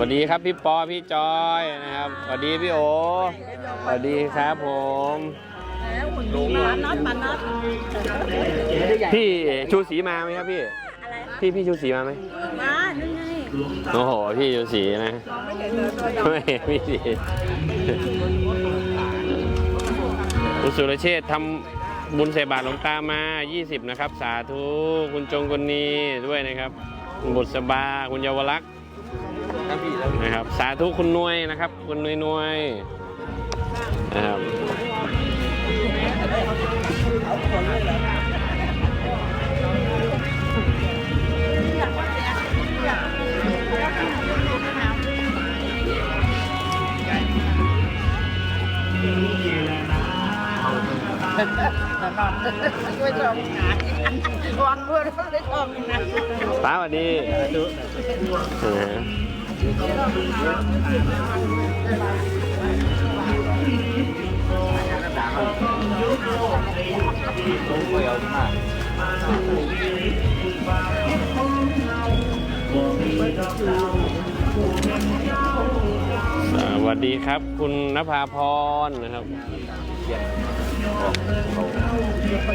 วัสดีครับพี่ปอพี่จอยนะครับสวัสดีพี่โอสวัสดีครับผมปาน็อตปาน็อตพี่ชูศรีมาไหมครับพี่อะไรพี่พี่ชูศรีมาไหมมานี่ไงโอ้โหพี่ชูศรีนะไม่เห็นพี่ศรีคุณสุรเชษฐ์ทำบุญใส่บาตรหลวงตามา 20 นะครับ สาธุ คุณจงกลนีด้วยนะครับ คุณบุษบา คุณเยาวลักษณ์ ครับพี่นะครับ สาธุคุณนวยนะครับ คุณนวยนวยนะครับไม่ต้องหาวางด้วยไม่ต้องนะป้าสวัสดี สวัสดีครับ คุณนภาพรนะครับไม่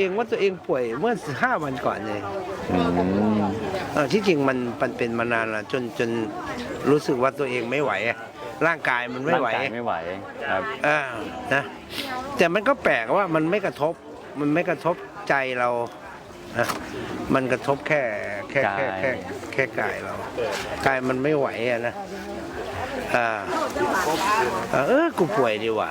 เองว่าตัวเองป่วยเมื่อห้าวันก่อนเลยเออที่จริงมันมันเป็นมานานแล้วจนจนรู้สึกว่าตัวเองไม่ไหวอะร่างกายมันไม่ไหวร่างกายไม่ไหวครับอ่านะแต่มันก็แปลกว่ามันไม่กระทบ มันไม่กระทบใจเรานะมันกระทบแค่แค่แค่แค่แค่กายเรากายมันไม่ไหวอะนะอ่าเออกูป่วยดีว่ะ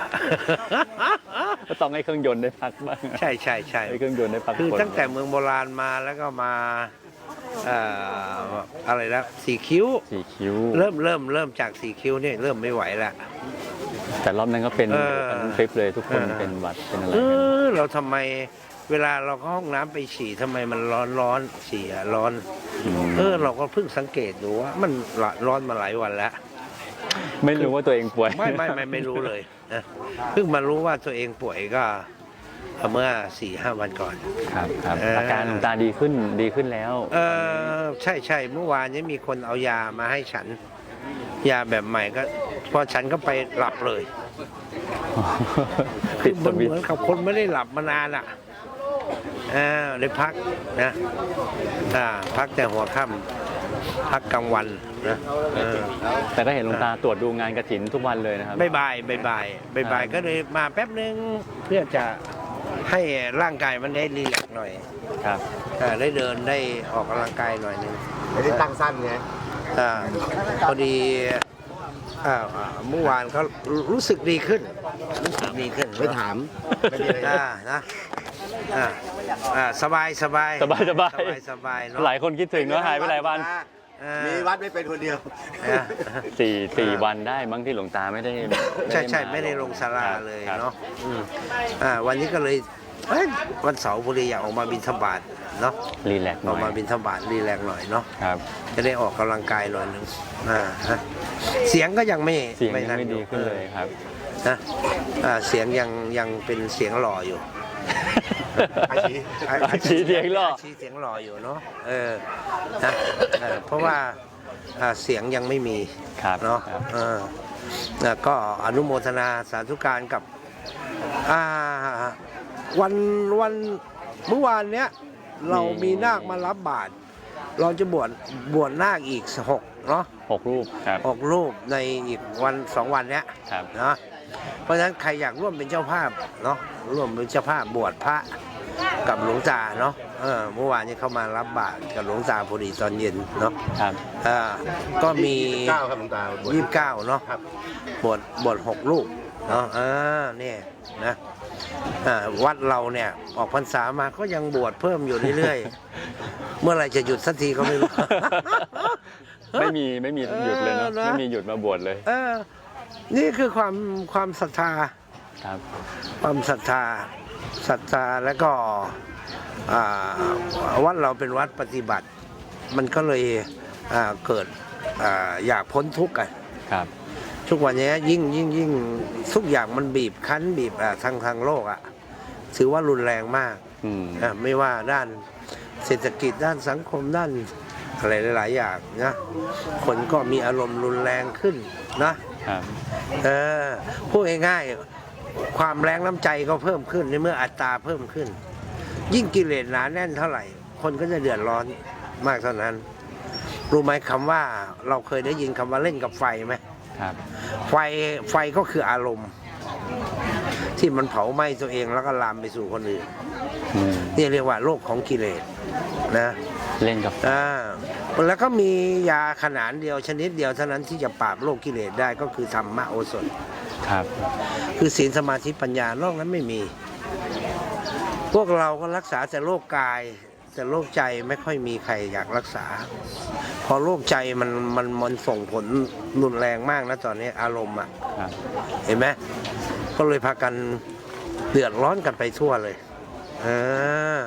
ก็ต้องให้เครื่องยนต์ได้พักบ้างใช่ใช่ใช่ให้เครื่องยนต์ได้พักคือผ่นตั้งแต่เมืองโบราณมาแล้วก็มาเอ่ออะไรนะสีคิ้วสี่คิ้ว เริ่มเริ่มเริ่มจากสีคิ้วเนี่ยเริ่มไม่ไหวแล้วแต่รอบนั้นก็เป็นเออกันทั้งคลิปเลยทุกคนเออเป็นหวัดเป็นอะไรเอกันอเราทำไมเวลาเราเข้าห้องน้ำไปฉี่ทำไมมันร้อนร้อนฉี่อะร้อนมเออเราก็เพิ่งสังเกตดูว่ามันร้อนมาหลายวันแล้ว ไม่รู้ว่าตัวเองป่วย ไม่ไม่ไม่ไม่รู้เลยนะเพิ่งมารู้ว่าตัวเองป่วยก็เมื่อสี่ห้าวันก่อน ครับครับเอออ อาการหลวงตาดีขึ้นดีขึ้นแล้วเออใช่ใช่เมื่อวานนี้มีคนเอายามาให้ฉัน ยาแบบใหม่ก็พอฉันก็ไปหลับเลยคืติอดสมันวิตเหมือนช์กับคนไม่ได้หลับมานานอะอ่าได้พักนะอ่าพักแต่หัวค่ำ พักกลางวันนะเออแต่ก็เห็นหลวงตาตรวจดูงานกระถินทุกวันเลยนะครับบายบายบายบายบายบายก็เลยมาแป๊บนึงเพื่อจะให้ร่างกายมันได้รีแลกซ์หน่อยครับ อ่าได้เดินได้ออกกำลังกายหน่อยนึง ไม่ได้ตั้งสั้นไง อ่าพอดีอ่าอ่าเมื่อวานเขารู้สึกดีขึ้น รู้สึกดีขึ้นไม่ถาม ไม่มีอะไร อ่านะอ่า อ่าสบายสบายสบายสบายสบายสบายเนาะหลายคนคิดถึงเนาะหายไปหลายวันอ่ามีวัดไม่เป็นคนเดียวอ่าสี่สี่วันได้มั้งที่หลวงตาไม่ได้ใช่ใช่าไม่ได้ลงศาลาครับเลยครับ เนาะอืมอ่าวันนี้ก็เลยเอ้ยวันเสาร์พอดีอยากออกมาบินธบาตเนาะรีแลกซ์หอน่ออกยมาบินธบาตรีแลกซ์หน่อยเนาะครับ จะได้ออกกำลังกายหน่อยหนึงอ่าฮะเสียงก็ยังไม่เสียงยังนั่นไม่ดีขึ้นเลยครับ นะอ่าเสียงยังยังเป็นเสียงหล่ออยู่ อาชีอาชีเสียงหล่อาชีเสียงหล่ออยู่เนาะเออนะเออเพราะว่าอ่าเสียงยังไม่มีครับเนาะครับ เออนะก็อนุโมทนาสาธุการกับอ่าวันวันเมื่อวานเนี้ยเรามีนาคมารับบาตรเราจะบวชบวชนาคอีกหกเนาะ หกรูปครับหกรูปในอีกวันสองวันเนี้ยครับ นะเพราะฉะนั้นใครอยากร่วมเป็นเจ้าภาพเนาะร่วมเป็นเจ้าภาพบวชพระ กับหลวงตาเนาะเออเมื่อวานนี้เข้ามารับบาตรกับหลวงตาพอดีตอนเย็นเนาะครับอ่าก็มีเก้าครับหลวงตายี่สิบเก้าเนาะครับบวชบวชหกลูกเนาะอ่าเนี่ยนะอ่าวัดเราเนี่ยออกพรรษามาก็ยังบวชเพิ่มอยู่เรื่อยๆ เมื่อไหรจะหยุดสักทีก็ไม่รู้ ไม่มีไม่มีหยุดเลยเนาะเออนะไม่มีหยุดมาบวชเลยเออนี่คือความความศรัทธาครับความศรัทธา ศรัทธาแล้วก็อ่าวัดเราเป็นวัดปฏิบัติ มันก็เลยอ่าเกิดอาอยากพ้นทุกข์กันครับ ทุกวันนี้ยิ่งยิ่งยิ่งทุกอย่างมันบีบคั้นบีบอ่าทางทางโลกอะถือว่ารุนแรงมากอืมอะไม่ว่าด้านเศรษฐกิจด้านสังคมด้านอะไรหลาย ๆ อย่างนะคนก็มีอารมณ์รุนแรงขึ้นนะครับเออพูดง่ายๆ ความแรงน้ำใจก็เพิ่มขึ้นในเมื่ออัตราเพิ่มขึ้น ยิ่งกิเลสหนาแน่นเท่าไหร่ คนก็จะเดือดร้อนมากเท่านั้น รู้ไหมคำว่าเราเคยได้ยินคำว่าเล่นกับไฟไหมครับ ไฟไฟก็คืออารมณ์ ที่มันเผาไหม้ตัวเองแล้วก็ลามไปสู่คนอื่นอืมนี่เรียกว่าโรคของกิเลสนะเล่นกับอ่าแล้วก็มียาขนานเดียวชนิดเดียวเท่านั้นที่จะปราบโรคกิเลสได้ก็คือธรรมะโอสถ ครับ คือศีลสมาธิปัญญานอกนั้นไม่มี พวกเราก็รักษาแต่โรคกาย แต่โรคใจไม่ค่อยมีใครอยากรักษา พอโรคใจมันมันมันส่งผลรุนแรงมากนะตอนนี้อารมณ์อะครับเห็นไหมก็เลยพากันเดือดร้อนกันไปทั่วเลยอ่า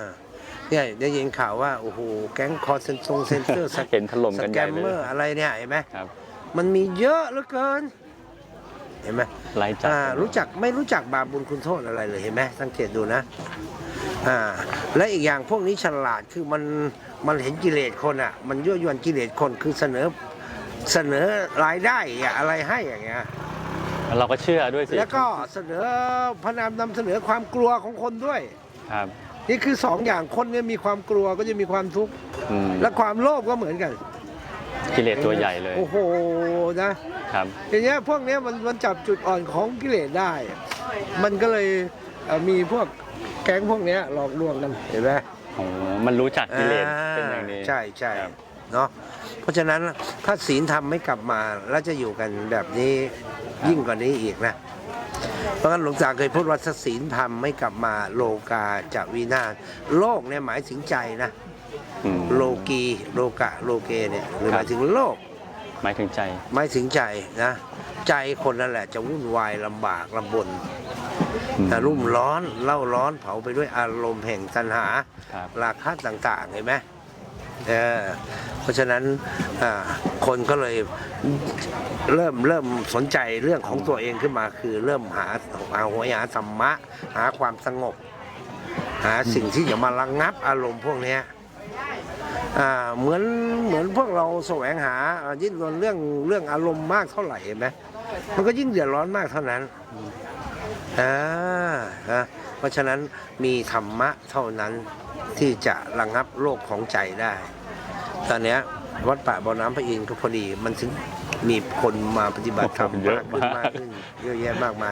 เนี่ยได้ยินข่าวว่าโอ้โหแก๊งคอร์เซนซงเซนเตอร์เห็นถล่มสกันแกใหญ่มเลเมอยร์อะไรเนี่ยเห็นไหมครับมันมีเยอะเหลือเกิน เห็นไหมไล่จับอ่ารู้จักไม่รู้จักบาปบุญคุณโทษอะไรเลยเห็นไหมสังเกตดูนะอ่าและอีกอย่างพวกนี้ฉลาดคือมันมันเห็นกิเลสคนอะ มันยั่วยวนกิเลสคนคือเสนอเสนอรายได้อะอะไรให้อย่างเงี้ยเราก็เชื่อด้วยสิแล้วก็เสนอพระนามนำเสนอความกลัวของคนด้วยครับนี่คือสองอย่างคนเนี่ยมีความกลัวก็จะมีความทุกข์อืมและความโลภก็เหมือนกัน กิเลสตัวใหญ่เลยโอ้โหนะครับอย่างเงี้ยพวกเนี้ยมันมันจับจุดอ่อนของกิเลสได้ มันก็เลยเอ่อมีพวกแก๊งพวกเนี้ยหลอกลวงกันเห็นไหมโอ้มันรู้จักกิเลสเป็นอย่างนี้ใช่ใช่ครับเนาะเพราะฉะนั้นถ้าศีลธรรมไม่กลับมาแล้วจะอยู่กันแบบนี้ยิ่งกว่านี้อีกนะเพราะงั้นหลวงตาเคยพูดว่าถ้าศีลธรรมไม่กลับมาโลกาจะวินาศโลกเนี่ยหมายถึงใจนะ อืม โลกีโลกะโลเกเนี่ยหรือหมายถึงโลก หมายถึงใจหมายถึงใจนะ ใจคนนั่นแหละจะวุ่นวายลำบากลำบนอืมแต่รุ่มร้อนเล่าร้อนเผาไปด้วยอารมณ์แห่งตัณหา ครับ ราคะต่างๆเห็นไหมเออเพราะฉะนั้นอ่าคนก็เลยเริ่มเริ่มสนใจเรื่องของตัวเองขึ้นมา คือเริ่มหาหาหัวหาธรรมะ หาความสงบ หาสิ่งที่จะมาระงับอารมณ์พวกเนี้ยอ่า เหมือนเหมือนพวกเราแสวงหาอ่าดิ้นรนเรื่องเรื่องอารมณ์มากเท่าไหร่เห็นไหมมันก็ยิ่งเดือดร้อนมากเท่านั้นอ่าฮะเพราะฉะนั้นมีธรรมะเท่านั้นที่จะระงับโรคของใจได้ ตอนเนี้ยวัดป่าบ่อน้ำพระอินทร์ก็พอดีมันถึงมีคนมาปฏิบัติธรรมเยอะมากขึ้นมากมากขึ้นเยอะแยะมากมาย